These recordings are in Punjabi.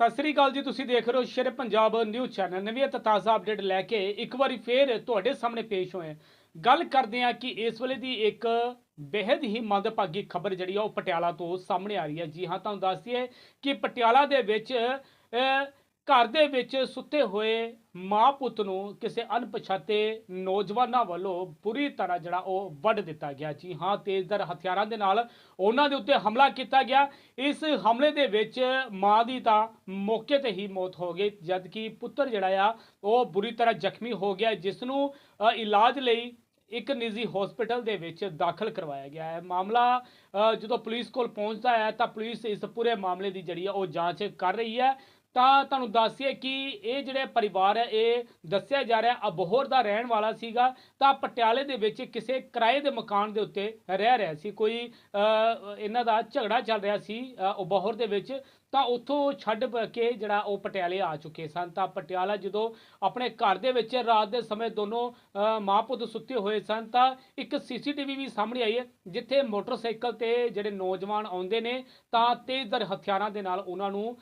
ਸਤਿ ਸ੍ਰੀ ਅਕਾਲ ਜੀ, ਤੁਸੀਂ ਦੇਖ ਰਹੇ ਹੋ ਸ਼ੇਰ ਪੰਜਾਬ ਨਿਊਜ਼ ਚੈਨਲ। ਨਵੀਂ ਅਤੇ ਤਾਜ਼ਾ ਅਪਡੇਟ ਲੈ ਕੇ ਇੱਕ ਵਾਰੀ ਫੇਰ ਤੁਹਾਡੇ ਸਾਹਮਣੇ ਪੇਸ਼ ਹੋਏ ਗੱਲ ਕਰਦੇ ਹਾਂ ਕਿ ਇਸ ਵੇਲੇ ਦੀ ਇੱਕ ਬੇहद ਹੀ ਮੰਦਭਾਗੀ ਖਬਰ ਜਿਹੜੀ ਆ, ਉਹ ਪਟਿਆਲਾ ਤੋਂ ਸਾਹਮਣੇ ਆ ਰਹੀ ਹੈ। ਜੀ ਹਾਂ, ਤੁਹਾਨੂੰ ਦੱਸ ਦਈਏ ਕਿ ਪਟਿਆਲਾ ਦੇ ਵਿੱਚ ਘਰ ਦੇ ਵਿੱਚ ਸੁੱਤੇ ਹੋਏ ਮਾਂ ਪੁੱਤ ਨੂੰ ਕਿਸੇ ਅਣਪਛਾਤੇ ਨੌਜਵਾਨਾਂ ਵੱਲੋਂ ਬੁਰੀ ਤਰ੍ਹਾਂ ਜਿਹੜਾ ਉਹ ਵੱਢ ਦਿੱਤਾ ਗਿਆ। ਜੀ ਹਾਂ, ਤੇਜ਼ਧਾਰ ਹਥਿਆਰਾਂ ਦੇ ਨਾਲ ਉਹਨਾਂ ਦੇ ਉੱਤੇ ਹਮਲਾ ਕੀਤਾ ਗਿਆ। ਇਸ ਹਮਲੇ ਦੇ ਵਿੱਚ ਮਾਂ ਦੀ ਤਾਂ ਮੌਕੇ ਤੇ ਹੀ ਮੌਤ ਹੋ ਗਈ, ਜਦਕਿ ਪੁੱਤਰ ਜਿਹੜਾ ਆ, ਉਹ ਬੁਰੀ ਤਰ੍ਹਾਂ ਜ਼ਖਮੀ ਹੋ ਗਿਆ। ਜਿਸ ਨੂੰ ਇਲਾਜ ਲਈ ਇੱਕ ਨਿੱਜੀ ਹਸਪੀਟਲ ਦੇ ਵਿੱਚ ਦਾਖਲ ਕਰਵਾਇਆ ਗਿਆ ਹੈ। ਮਾਮਲਾ ਜਦੋਂ ਪੁਲਿਸ ਕੋਲ ਪਹੁੰਚਦਾ ਹੈ, ਤਾਂ ਪੁਲਿਸ ਇਸ ਪੂਰੇ ਮਾਮਲੇ ਦੀ ਜਿਹੜੀ ਆ ਉਹ ਜਾਂਚ ਕਰ ਰਹੀ ਹੈ। ਤਾਂ ਤੁਹਾਨੂੰ ਦੱਸੀਏ ਕਿ ਇਹ ਜਿਹੜੇ ਪਰਿਵਾਰ ਹੈ ਇਹ ਦੱਸਿਆ ਜਾ ਰਿਹਾ ਅਬੋਹਰ ਦਾ ਰਹਿਣ ਵਾਲਾ ਸੀਗਾ ਤਾਂ ਪਟਿਆਲੇ ਦੇ ਵਿੱਚ ਕਿਸੇ ਕਿਰਾਏ ਦੇ ਮਕਾਨ ਦੇ ਉੱਤੇ ਰਹਿ ਰਿਹਾ ਸੀ। ਕੋਈ ਅ, ਇਹਨਾਂ ਦਾ ਝਗੜਾ ਚੱਲ ਰਿਹਾ ਸੀ ਅ, ਅਬੋਹਰ ਦੇ ਵਿੱਚ। ਤਾਂ ਉੱਥੋਂ ਛੱਡ ਕੇ ਜਿਹੜਾ ਉਹ ਪਟਿਆਲੇ ਆ ਚੁੱਕੇ ਸਨ। ਤਾਂ ਪਟਿਆਲਾ ਜਦੋਂ ਆਪਣੇ ਘਰ ਦੇ ਵਿੱਚ ਰਾਤ ਦੇ ਸਮੇਂ ਦੋਨੋਂ ਮਾਂ ਪੁੱਤ ਸੁੱਤੇ ਹੋਏ ਸਨ, ਤਾਂ ਇੱਕ ਸੀਸੀਟੀਵੀ ਵੀ ਸਾਹਮਣੇ ਆਈ ਹੈ, ਜਿੱਥੇ ਮੋਟਰਸਾਈਕਲ ਤੇ ਜਿਹੜੇ ਨੌਜਵਾਨ ਆਉਂਦੇ ਨੇ, ਤਾਂ ਤੇਜ਼ਧਾਰ ਹਥਿਆਰਾਂ ਦੇ ਨਾਲ ਉਹਨਾਂ ਨੂੰ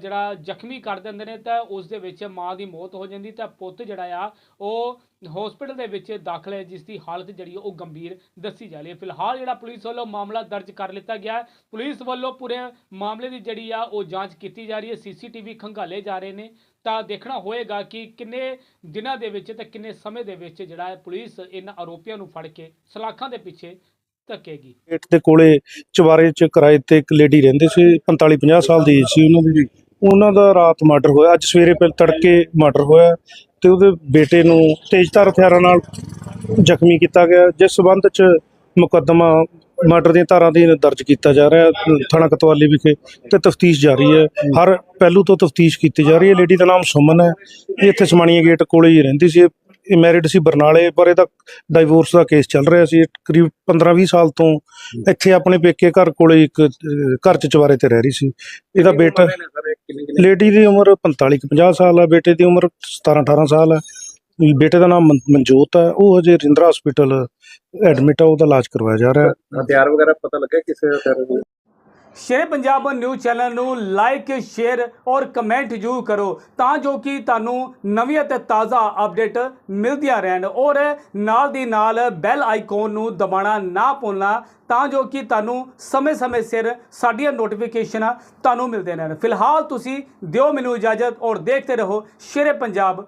ਜਿਹੜਾ ਜ਼ਖਮੀ ਕਰ ਦਿੰਦੇ ਨੇ, ਤਾਂ ਉਸ ਦੇ ਵਿੱਚ ਮਾਂ ਦੀ ਮੌਤ ਹੋ ਜਾਂਦੀ, ਤਾਂ ਪੁੱਤ ਜਿਹੜਾ ਆ, ਉਹ ਹਸਪੀਟਲ ਦੇ ਵਿੱਚ ਦਾਖਲ ਹੈ, ਜਿਸ ਦੀ ਹਾਲਤ ਜਿਹੜੀ ਉਹ ਗੰਭੀਰ ਦੱਸੀ ਜਾ ਰਹੀ ਹੈ। ਫਿਲਹਾਲ ਜਿਹੜਾ ਪੁਲਿਸ ਵੱਲੋਂ ਮਾਮਲਾ ਦਰਜ ਕਰ ਲਿੱਤਾ ਗਿਆ ਪੁਲਿਸ ਵੱਲੋਂ ਪੂਰੇ ਮਾਮਲੇ ਦੀ ਜਿਹੜੀ ਆ ਉਹ ਜਾਂਚ ਕੀਤੀ ਜਾ ਰਹੀ ਹੈ, ਸੀਸੀਟੀਵੀ ਖੰਗਾਲੇ ਜਾ ਰਹੇ ਨੇ। ਤਾਂ ਦੇਖਣਾ ਹੋਏਗਾ ਕਿ ਕਿੰਨੇ ਦਿਨਾਂ ਦੇ ਵਿੱਚ ਤੇ ਕਿੰਨੇ ਸਮੇਂ ਦੇ ਵਿੱਚ ਜਿਹੜਾ ਹੈ ਪੁਲਿਸ ਇਹਨਾਂ ਆਰੋਪੀਆਂ ਨੂੰ ਫੜ ਕੇ ਸਲਾਖਾਂ ਦੇ ਪਿੱਛੇ ਧੱਕੇਗੀ। ਗੇਟ ਦੇ ਕੋਲੇ ਚਵਾਰੇ 'ਚ ਕਿਰਾਏ ਤੇ ਇੱਕ ਲੇਡੀ ਰਹਿੰਦੇ ਸੀ 45 50 ਸਾਲ ਦੀ ਏਜ ਸੀ ਉਹਨਾਂ ਦੀ ਉਹਨਾਂ ਦਾ ਰਾਤ ਮਰਡਰ ਹੋਇਆ, ਅੱਜ ਸਵੇਰੇ ਪਹਿਲ ਤੜਕੇ ਮਰਡਰ ਹੋਇਆ ਤੇ ਉਹਦੇ ਬੇਟੇ ਨੂੰ ਤੇਜ਼ਧਾਰ ਹਥਿਆਰਾਂ ਨਾਲ ਜ਼ਖਮੀ ਕੀਤਾ ਗਿਆ, ਜਿਸ ਸਬੰਧ 'ਚ ਮੁਕੱਦਮਾ ਮਰਡਰ ਦੀਆਂ ਧਾਰਾਂ ਦੀ ਦਰਜ ਕੀਤਾ ਜਾ ਰਿਹਾ ਹੈ। ਥਾਣਾ ਕਤਵਾਲੀ ਵਿਖੇ ਤੇ ਤਫਤੀਸ਼ ਜਾਰੀ ਹੈ। ਹਰ ਪਹਿਲੂ ਤੋਂ ਤਫਤੀਸ਼ ਕੀਤੀ ਜਾ ਰਹੀ ਹੈ। ਲੇਡੀ ਦਾ ਨਾਮ ਸੁਮਨ ਹੈ। ਇਹ ਇੱਥੇ ਸਮਾਣੀਆ ਗੇਟ ਕੋਲੇ ਹੀ ਰਹਿੰਦੀ ਸੀ। ਇਹ ਮੈਰਿਡ ਸੀ ਬਰਨਾਲੇ ਪਰ ਇਹਦਾ ਡਾਈਵੋਰਸ ਦਾ ਕੇਸ ਚੱਲ ਰਿਹਾ ਸੀ। ਕਰੀਬ 15-20 ਸਾਲ ਤੋਂ ਇੱਥੇ ਆਪਣੇ ਪੇਕੇ ਘਰ ਕੋਲੇ ਇੱਕ ਘਰ ਚ ਚਵਾਰੇ ਤੇ ਰਹਿ ਰਹੀ ਸੀ। ਇਹਦਾ ਬੇਟਾ ਲੇਡੀ ਦੀ ਉਮਰ 45 ਕੁ 50 ਸਾਲ ਹੈ। ਬੇਟੇ ਦੀ ਉਮਰ 17 18 ਸਾਲ ਹੈ। ਬੇਟੇ ਦਾ ਨਾਮ ਮਨ- ਮਨਜੋਤ ਹੈ। ਉਹ ਹਜੇ ਰਿੰਦਰਾ ਹਸਪੀਟਲ ਐਡਮਿਟ ਹੈ ਉਹਦਾ ਇਲਾਜ ਕਰਵਾਇਆ ਜਾ ਰਿਹਾ ਹੈ। ਹਥਿਆਰ ਵਗੈਰਾ ਪਤਾ ਲੱਗਿਆ ਕਿਸੇ ਹਥਿਆਰ ਦੀ? ਸ਼ੇਰ ਪੰਜਾਬ ਨਿਊਜ਼ ਚੈਨਲ ਨੂੰ ਲਾਈਕ ਸ਼ੇਅਰ ਔਰ ਕਮੈਂਟ ਜ਼ਰੂਰ ਕਰੋ ਤਾਂ ਜੋ ਕਿ ਤੁਹਾਨੂੰ ਨਵੀਂ ਅਤੇ ਤਾਜ਼ਾ ਅਪਡੇਟ ਮਿਲਦੀਆਂ ਰਹਿਣ। ਔਰ ਨਾਲ ਦੀ ਨਾਲ ਬੈਲ ਆਈਕਨ ਨੂੰ ਦਬਾਉਣਾ ਨਾ ਭੁੱਲਣਾ ਤਾਂ ਜੋ ਕਿ ਤੁਹਾਨੂੰ ਸਮੇਂ-ਸਮੇਂ ਸਿਰ ਸਾਡੀਆਂ ਨੋਟੀਫਿਕੇਸ਼ਨਾਂ ਤੁਹਾਨੂੰ ਮਿਲਦੇ ਰਹਿਣ। ਫਿਲਹਾਲ ਤੁਸੀਂ ਦਿਓ ਮੈਨੂੰ ਇਜਾਜ਼ਤ ਔਰ ਦੇਖਦੇ ਰਹੋ ਸ਼ੇਰੇ ਪੰਜਾਬ